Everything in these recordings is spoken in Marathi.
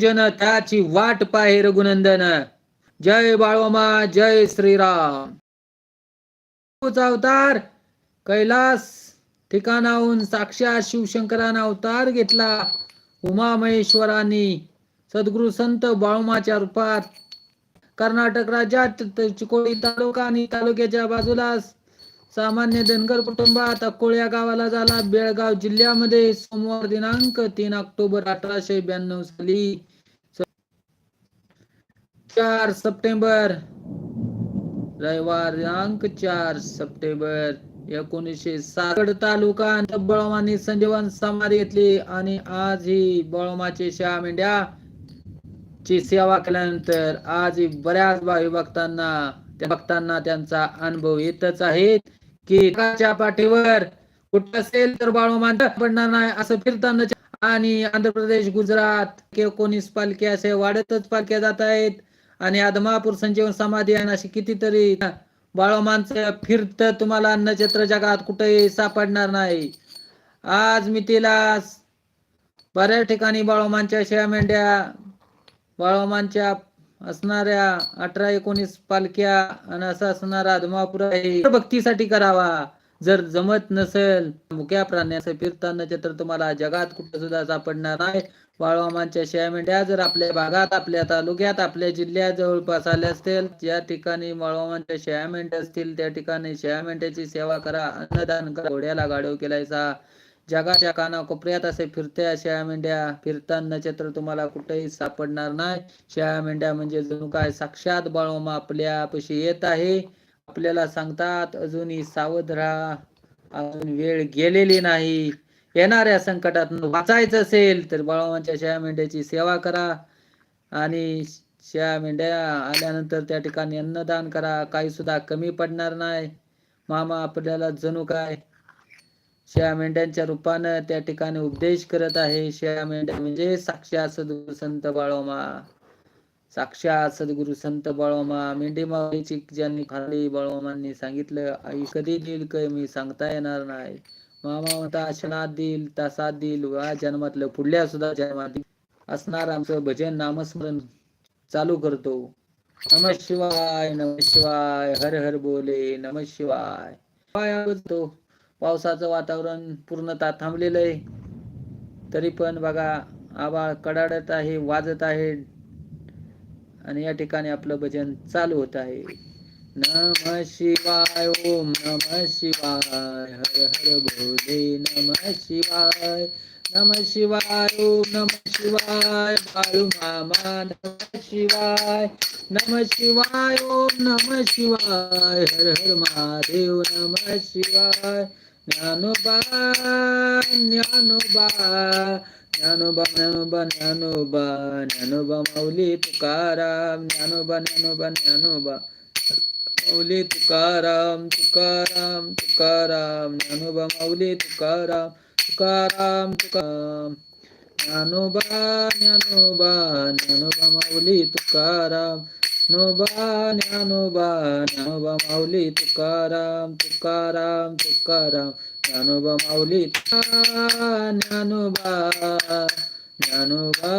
जन त्याची वाट पाहे रघुनंदन. जय बाळोमा जय श्रीराम. अवतार कैलास ठिकाणाहून साक्षात शिवशंकरांना अवतार घेतला. उमा महेश्वरांनी सद्गुरु संत बाळुमाच्या रूपात कर्नाटक राज्यात चिकोळी तालुका आणि तालुक्याच्या बाजूला सामान्य धनगर कुटुंबात अकोळ्या गावाला झाला. बेळगाव जिल्ह्यामध्ये सोमवार दिनांक तीन ऑक्टोबर अठराशे ब्याण्णव साली चार सप्टेंबर रविवार दिनांक चार सप्टेंबर एकोणीसशे सासष्ट तालुका बळमानी संजीवन समाधी घेतली. आणि आज ही बळमाचे शहा मेंढ्या ची सेवा केल्यानंतर आज ही बऱ्याच भावी भक्तांना त्या भक्तांना त्यांचा अनुभव येतच आहे की एकाच्या पाठीवर कुठं असेल तर बाळोमान पडणार नाही असं फिरताना. आणि आंध्र प्रदेश गुजरात एकोणीस पालख्या असे वाढतच पालख्या जात आहेत. आणि आदमापूर संजीवन समाधी आहे अशी कितीतरी बाळोमांचं फिरत तुम्हाला नक्षत्र जगात कुठेही सापडणार नाही. आज मी तिला बऱ्याच ठिकाणी बाळोमांच्या शेळ्या मेंढ्या बाळोमांच्या असणाऱ्या अठरा एकोणीस पालख्या आणि असं असणारा आदमापूर आहे भक्तीसाठी करावा. जर जमत नसेल मुक्या प्राण्याचं फिरताना चित्र तुम्हाला जगात कुठं सुद्धा सापडणार नाही. बाळवामांच्या शेळ्या मेंढ्या जर आपल्या भागात आपल्या तालुक्यात आपल्या जिल्ह्यात जवळपास आल्या असतील ज्या ठिकाणी बाळवामांच्या शेळ्या मेंढ्या असतील त्या ठिकाणी शेळ्या मेंढ्याची सेवा करा अन्नदान करा. घोड्याला गाडव केलायचा. जगाच्या कानाकोपऱ्यात असे फिरत्या शेळ्या मेंढ्या फिरताना नक्षत्र तुम्हाला कुठेही सापडणार नाही. शेळ्या मेंढ्या म्हणजे जणू काय? साक्षात बाळोमा आपल्यापाशी येत आहे. आपल्याला सांगतात अजूनही सावध राहा. अजून वेळ गेलेली नाही. येणाऱ्या संकटात वाचायचं असेल तर बाळवांच्या शेळ्या मेंढ्याची सेवा करा. आणि शेळ्या मेंढ्या आल्यानंतर त्या ठिकाणी अन्नदान करा. काही सुद्धा कमी पडणार नाही. मामा आपल्याला जणू काय? शेळ्या मेंढ्यांच्या रूपानं त्या ठिकाणी उपदेश करत आहे. शेळ्या मेंढ्या म्हणजे साक्षात सद्गुरु संत बाळोमा. साक्षात सद्गुरु संत बाळोमा. मेंढी माऊलीची ज्यांनी खाली बाळोमांनी सांगितलं आई कधी देईल काय? मी सांगता येणार नाही. मामा म्हणता देईल तासात देईल या जन्मातलं पुढल्या सुद्धा जन्मात असणार आमचं भजन नामस्मरण चालू करतो. नम शिवाय नम शिवाय हर हर बोले नम शिवाय. तो पावसाचं वातावरण पूर्णतः थांबलेलं आहे. तरी पण बघा आबाळ कडाडत आहे वाजत आहे. आणि या ठिकाणी आपलं भजन चालू होत आहे. नम शिवाय ओम नम शिवाय हर हर भोले नम शिवाय। नम शिवाय ओम नम शिवाय बाळू मामा नम शिवाय। नम शिवाय ओम नम शिवाय हर हर महादेव नम शिवाय। ज्ञानोबा ज्ञानोबा ज्ञानोबा ज्ञानोबा ज्ञानोबा ज्ञानोबा माऊली तुकाराम। ज्ञानोबा ज्ञानोबा ज्ञानोबा माऊली तुकाराम तुकाराम तुकाराम ज्ञानोबा माऊली तुकाराम तुकाराम तुकाराम ज्ञानोबा ज्ञानोबा ज्ञानोबा माऊली तुकाराम ज्ञानोबा ज्ञानोबा ज्ञानोबा माऊली तुकाराम तुकाराम तुकाराम ज्ञानोबा माऊली तुका- ज्ञानोबा ज्ञानोबा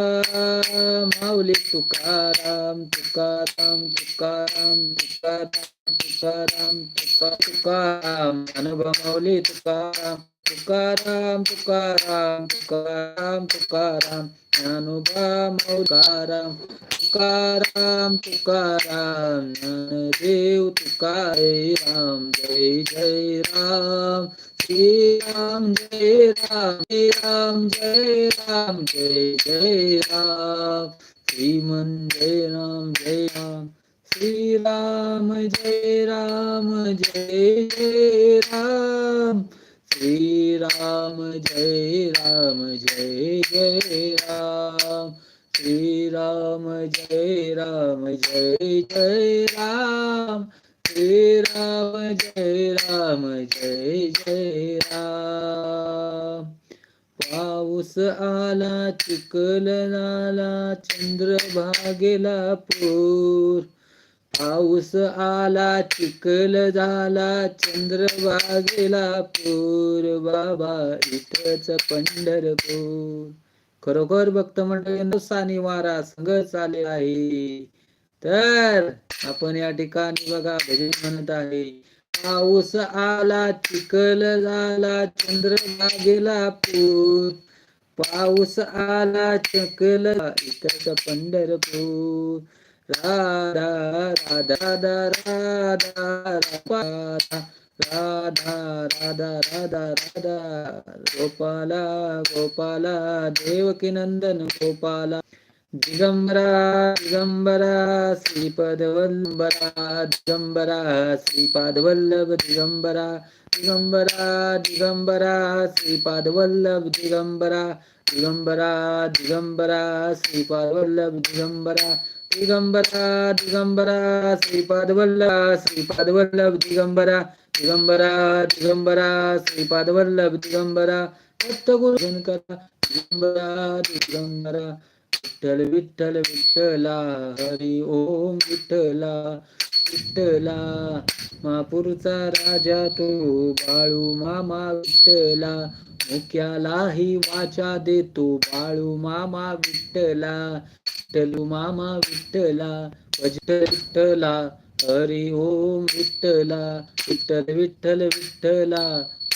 माऊली तुकाराम तुकाराम तुकाराम तुकाराम तुकाराम तुका तुकाराम ज्ञानोबा माऊली तुकाराम तुकाराम तुकाराम तुकाराम तुकाराम ज्ञानोबा मौकाराम तुकाराम तुकाराम ज्ञानदेव तुकारे राम जय जय राम श्री राम जय राम जय राम जय राम जय जय राम श्रीमन जय राम जय राम श्री राम जय राम जय जय राम श्री राम जय राम जय जय राम। श्रीराम जय राम जय जय राम। श्री राम जय राम जय जय राम। पाऊस आला चिखल आला चंद्रभागेला पूर। पाऊस आला चिखल झाला चंद्र चंद्रभागेला पूर. बाबा इथच पंढरपूर. खरोखर भक्त मंडळी वारा संघ चाले आहे. तर आपण या ठिकाणी बघा भजन म्हणत आहे. पाऊस आला चिखल झाला चंद्र गेला पूर. पाऊस आला चकल इथच पंढरपूर. राधा राधा राधा राधा राधा राधा राधा राधा गोपाला गोपाला देवकी नंदन गोपाला दिगंबरा दिगंबरा श्रीपद वल्लभरा दिगंबरा श्रीपाद वल्लभ दिगंबरा दिगंबरा दिगंबरा श्रीपाद वल्लभ दिगंबरा दिगंबरा दिगंबरा श्रीपाद वल्लभ दिगंबरा दिगंबरा दिगंबरा श्रीपाद वल्लभ श्रीपाद वल्लभ दिगंबरा दिगंबरा दिगंबरा श्रीपाद वल्लभ दिगंबरा भक्त करा दिगंबरा दिगंबरा विठ्ठल विठ्ठल विठ्ठला हरी ओम विठ्ठला विठ्ठला महापूरचा राजा तो बाळू मामा विठ्ठला मुख्यालाही वाचा देतो बाळू मामा विठ्ठला विठ्ठलू मामा विठ्ठला विठ्ठल विठ्ठला हरी ओम विठ्ठला विठ्ठल विठ्ठल विठ्ठला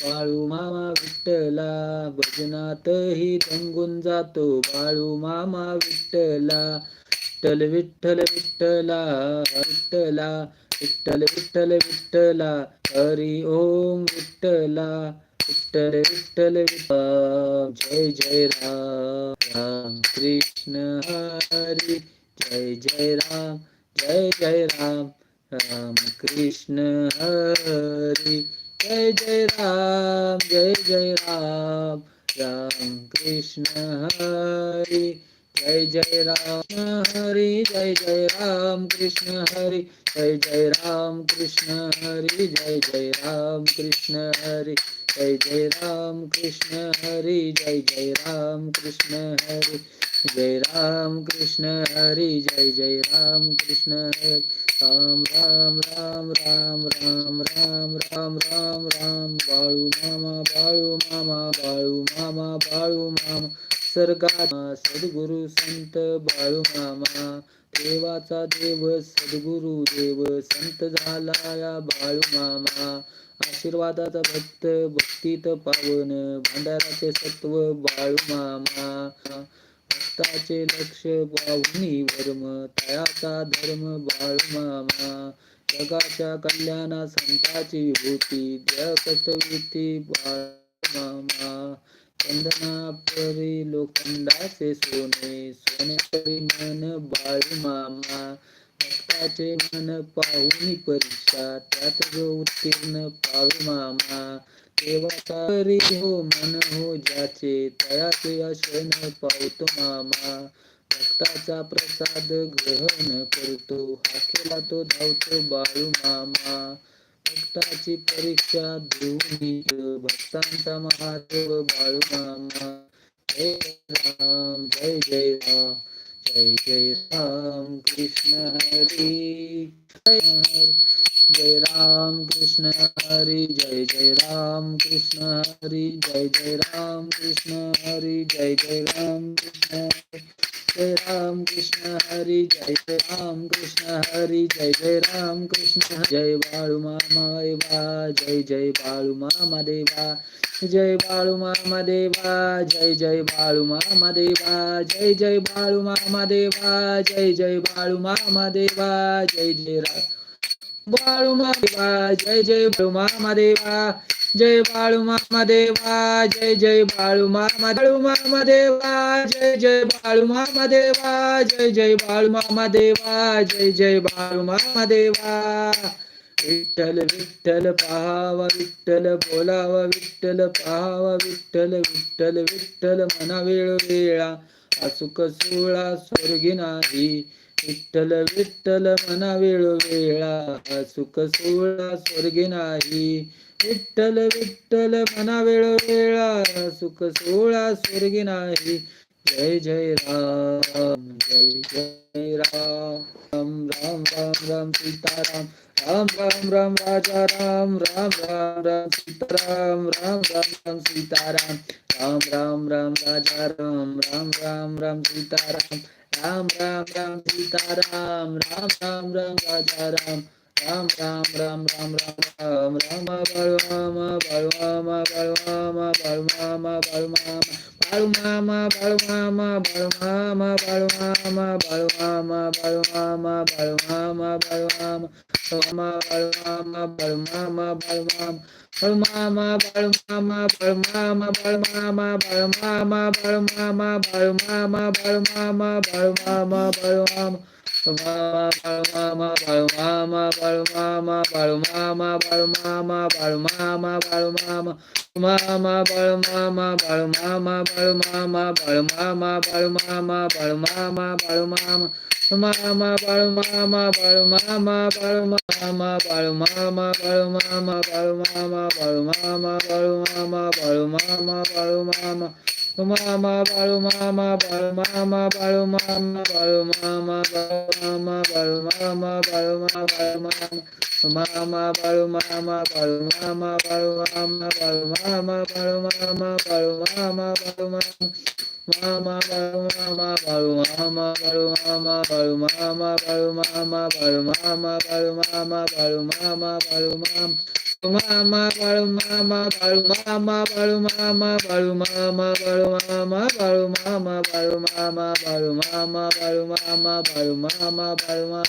बाळू मामा विठ्ठला भजनातही रंगून जातो बाळू मामा विठ्ठला विठ्ठल विठ्ठल विठ्ठला विठ्ठला विठ्ठल विठ्ठल विठ्ठला हरी ओम विठ्ठला विठ्ठल विठ्ठल जय जय राम. राम कृष्ण हरी जय जय राम जय जय राम राम कृष्ण हरी जय जय राम जय जय राम राम कृष्ण हरी जय जय राम हरी जय जय राम कृष्ण हरी जय जय राम कृष्ण हरी जय जय राम कृष्ण हरी जय जय राम कृष्ण हरी जय जय राम कृष्ण हरी जय राम कृष्ण हरी जय जय राम कृष्ण हरी राम राम राम राम राम राम राम राम राम बाळू मामा बाळू मामा बाळू मामा बाळू मामा सर्गा सद्गुरु संत बाळू मामा. देवाचा देव सद्गुरु देव संत झाला या बाळू मामा. आशीर्वादाचा भक्त भक्तीत पावन भांडाराचे सत्व बाळू मामा. भक्ताचे लक्ष पाहुनी वर्म तयाचा धर्म बाळू मामा. जगाच्या कल्याणा संताची होती जय कष्टवृत्ती बाळू मामा. चंदना परी लोखंडाचे सोने सोन्यापरी मन बाळू मामा भक्ताचे मन पाहुनी परीक्षा त्यात जो उत्तीर्ण पाळू मामा देवाचा हो मन हो ज्याचे तयाचे अशन पावतो मामा. भक्ताचा प्रसाद ग्रहण करतो हाकेला तो धावतो बाळू मामा. भक्ताची परीक्षा देऊन भक्तांचा महादेव बाळू मामा. जय राम जय जय राम जय जय राम. कृष्ण हरी. जय राम कृष्ण हरी जय जय राम कृष्ण हरी जय जय राम कृष्ण हरी जय जय राम कृष्ण जय राम कृष्ण हरी जय जय राम कृष्ण हरी जय जय राम कृष्ण जय बाळू मामा देवा जय जय बाळू मामा देवा जय बाळू मामा देवा जय जय बाळू मामा देवा जय जय बाळू मामा देवा जय जय बाळू मामा देवा जय जय राम बाळू देवा जय जय बाळू महादेवा जय बाळू महादेवा जय जय बाळू बाळू महादेवा जय जय बाळू महादेवा जय जय बाळू महादेवा जय जय बाळू महादेवा. विठ्ठल विठ्ठल पाहावा विठ्ठल बोलावा विठ्ठल पाहावा विठ्ठल विठ्ठल विठ्ठल मना वेळ वेळा असुक सोळा स्वर्गी नाही. विठ्ठल विठ्ठल मना वेळोवेळा सुख सोहळा स्वर्गे नाही विठ्ठल विठ्ठल मना वेळोवेळा सुख सोहळा स्वर्गे नाही जय जय राम जय जय राम राम राम राम राम सीताराम राम राम राम राजा राम राम राम राम सीताराम राम राम राम सीताराम राम राम राम राजा राम राम राम राम सीताराम राम राम राम सीताराम राम राम राम राजा Ram Ram Ram Ram Ram Ram Ram Ram बलवामा बलवामा बलवामा बलवामा बलवामा Balmama, Balmama, Balmama, Balmama, Balmama, Balmama, Balmama, Balmama, Balmama, Balmama, Balmama, Balmama, Balmama, Balmama, Balmama, Balmama, Balmama, Balmama, Balmama, Balmama, Balmama, Balmama, Mama, Baru Mama, Baru Mama, Baru Mama, Baru Mama, Palmama, mama, Palmama, mama, Palmama, mama, mama, Palmama, mama, Palmama, mama, Palmama, mama, Palmama, mama, Palmama, mama, Palmama, mama, Palmama, mama, Palmama, mama, Palmama, mama, Palmama, mama, mama, bal mama, bal mama, bal mama, bal mama, bal mama, bal mama, bal mama, bal mama. Bal mama, bal mama, bal mama, baru mama baru mama baru mama baru mama baru mama baru mama baru mama baru mama baru mama baru mama baru mama baru mama baru mama baru mama baru mama baru mama mama baru mama baru mama baru mama baru mama baru mama baru mama baru mama baru mama baru mama baru mama baru mama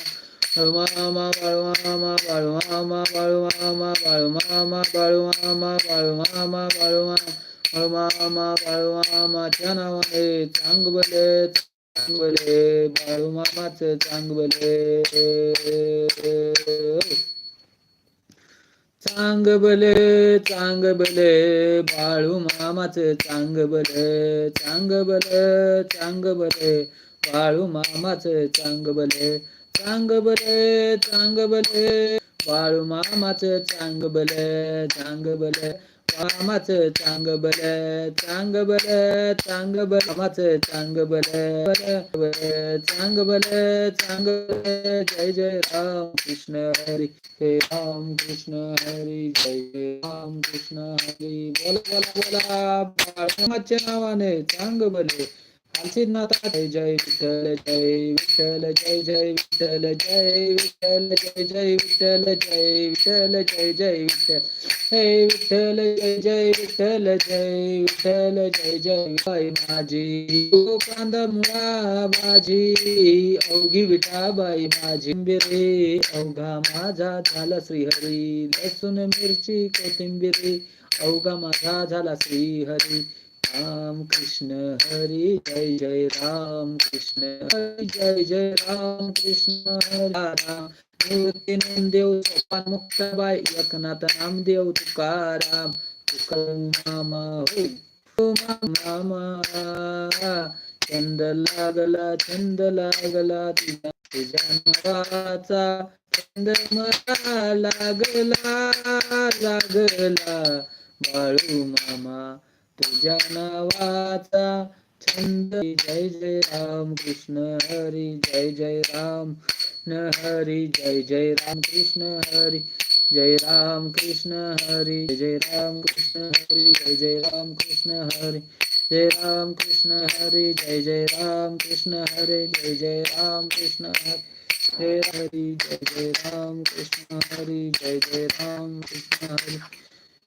Barumama, barumama, barumama, barumama, barumama, barumama, barumama, barumama, barumama, barumama, चनावने चांगबले चांगबले बाळूमामाच चांगबले चांगबले चांगबले Balu मामाच चांगबले चांगबले चांगबले Balu मामाच चांगबले चांग बले चांग बले बाळू मामाच चांग बले चांग बले मामाच चांग बले चांग बले चांग बले बल चांग बले चांग बले चांग बले जय जय राम कृष्ण हरी हे राम कृष्ण हरी जय राम कृष्ण हरी. बोला बोला बोला. नावाने चांग बले काशीनाथा जय जय विठ्ठल जय विठ्ठल जय जय विठ्ठल जय विठ्ठल जय जय विठ्ठल जय विठ्ठल जय जय विठ्ठल हे विठ्ठल जय जय विठ्ठल जय विठ्ठल जय जय बाई माझी कांदा मुळा भाजी अवघी विठाबाई माझी बिरे अवघा माझा झाला श्रीहरी लसूण मिरची कोथिंबिरी अवघा माझा झाला श्रीहरी राम कृष्ण हरी जय जय राम कृष्ण हरी जय जय राम कृष्ण हरी राम। निवृत्ती सोपान मुक्ताबाई एकनाथ नामदेव तुकाराम। तुकाराम मामा हो मामा। चंद लागला चंद लागला तुझ्या तुझ्या नावाचा चंद मला लागला लागला। बाळू मामा तुझ्या नावाचा छंद जय जय राम कृष्ण हरी जय जय राम न हरी जय जय राम कृष्ण हरी जय राम कृष्ण हरी जय राम कृष्ण हरी जय जय राम कृष्ण हरी जय राम कृष्ण हरी जय जय राम कृष्ण हरे जय जय राम कृष्ण हरे जय हरी जय जय राम कृष्ण हरी जय जय राम कृष्ण हरी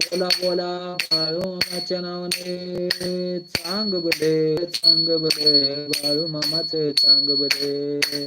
बोला बोला बाळू नावाने चांग बले चांग बले बाळू मामाचे चांग बले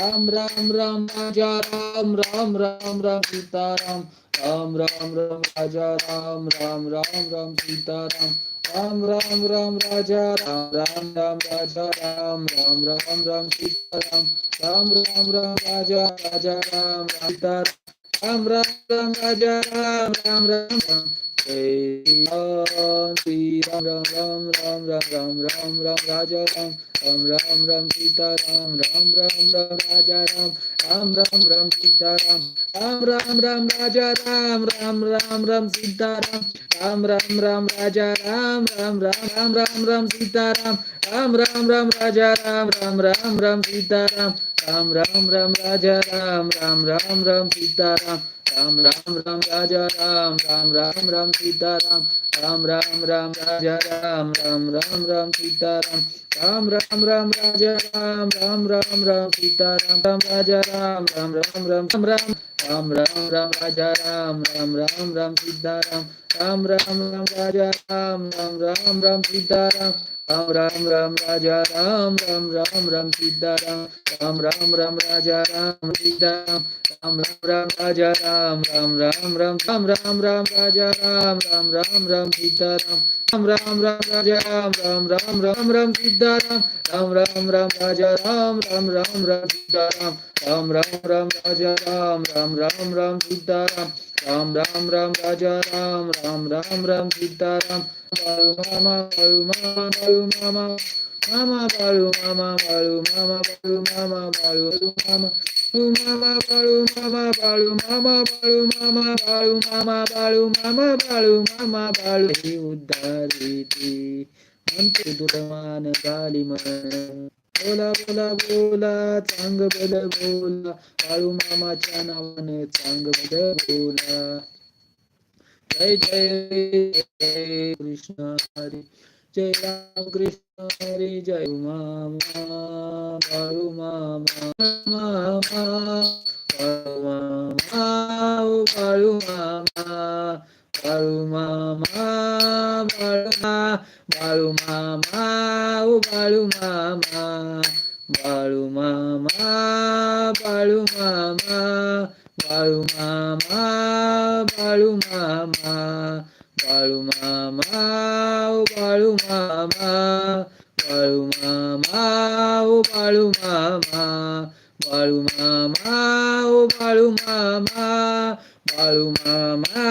राम राम राम राजा राम राम राम राम सीताराम राम राम राम राजा राम राम राम राम सीताराम राम राम राम राजा राम राम राम राजा राम राम राम राम सीताराम राम राम राम राजा राजा राम सीताराम राम सीताराम राम राम राम राजा राम राम राम राम जय राम श्री राम राम राम राम राम राम राम राम राजा राम राम राम राम सीताराम राम राम राम राजा राम राम राम राम सीताराम राम राम राम राजा राम राम राम राम सीताराम राम राम राम राजा राम राम राम राम राम राम सीताराम राम राम राम राजा राम राम राम राम सीताराम राम राम राम राजा राम राम राम राम सीताराम राम राम राम राजा राम राम राम राम सीताराम राम राम राम राजा राम राम राम राम सीताराम राम राम राम राजा राम राम राम राम सीताराम राम राजा राम राम राम राम राम राम राम राम राम राजा राम राम राम राम सीताराम राम राम राम राजा राम राम राम राम सीताराम राम राम राम राजा राम राम राम राम सीताराम राम राम राम राजा राम सीताराम राम राम राम राजा राम राम राम राम राम राम राम राजा राम राम राम राम सीताराम राम राम राम राजा राम राम राम राम राम सीताराम राम राम राम राजा राम राम राम राम सीताराम राम राम राम राजा राम राम राम राम सीताराम राम राम राम राजा राम राम राम राम सीताराम बाळू मामा बाळू मामा बाळू मामा मामा बाळू मामा बाळू मामा बाळू मामा बाळू मामा बाळू मामा बाळू मामा बाळू मामा बाळू मामा बाळू मामा बाळू मामा बाळू मामा बाळू हे उद्धारी ते म्हणते दुर्मान झाली मन बोला बोला बोला चांग बल बोला. काळू मामाच्या नावानं चांग बल बोला. जय जय जय कृष्ण हरी. जय राम कृष्ण हरी जय मामा बाळू मामा मामा बाळू मामा काळू बाळू मामा. Balumama, Baluma, Balumama, oh Balumama, Balumama, Balumama, Balumama, Balumama, Balumama, oh Balumama, Balumama, oh Balumama, Balumama, oh Balumama. Balu मामा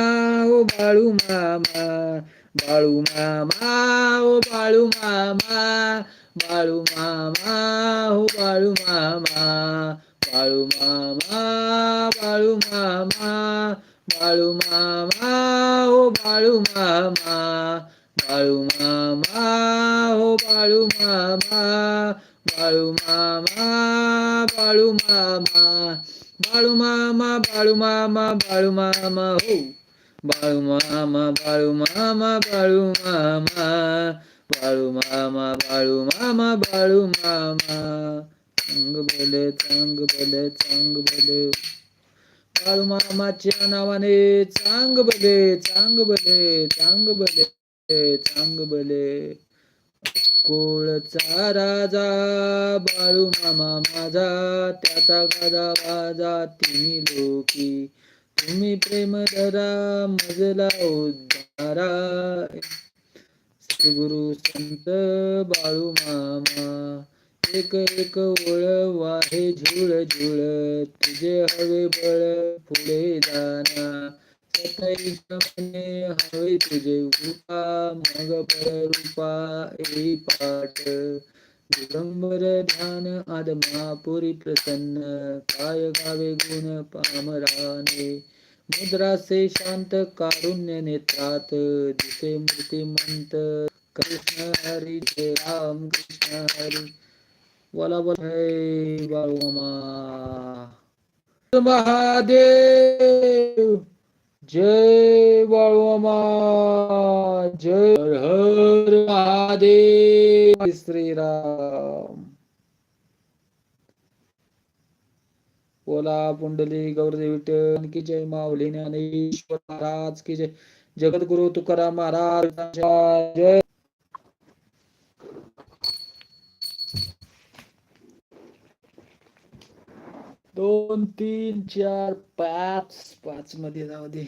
ओ बाळू मामा बाळू मामा ओ बाळू मामा बाळू मामा हो बाळू मामा बाळू मामा बाळू मामा बाळू मामा हो बाळू मामा बाळू मामा हो बाळू मामा बाळू मामा बाळू मामा बाळू मामा बाळू मामा बाळू मामा बाळू मामा बाळू मामा बाळू मामा हो बाळू मामा बाळू मामा बाळू मामा बाळू मामा बाळू मामा बाळू मामा चांग भले चांग भले चांग भले बाळू मामाच्या नावाने चांग भले चांग भले चांग भले चांग भले कोळचा राजा बाळू मामा माझा त्याचा गाजा वाजा तिन्ही लोकी. तुम्ही प्रेम धरा मजला उद्धारा. गुरु संत बाळू मामा एक एक ओळ वाहे झुळ झुळ. तुझे हवे बळ पुढे जाना. हवे तुझे कृपा मग पर रूपा ए पाठ दिगंबर ध्यान आदमापुरी प्रसन्न काय गावे गुण पामराने मुद्रा से शांत कारुण्य नेत्रात दिसे मूर्तिमंत कृष्ण हरी जय राम कृष्ण हरी वाला बोल जय बाळू महादेव जय बाळू जय हर महादेव श्रीराम. बोला पुंडली गौरदेवी विठ्ठल की जय माऊली ज्ञानेश्वर महाराज की जय जगद्गुरु तुकाराम महाराज जय दोन तीन चार पाच पाच मध्ये जाऊ दे.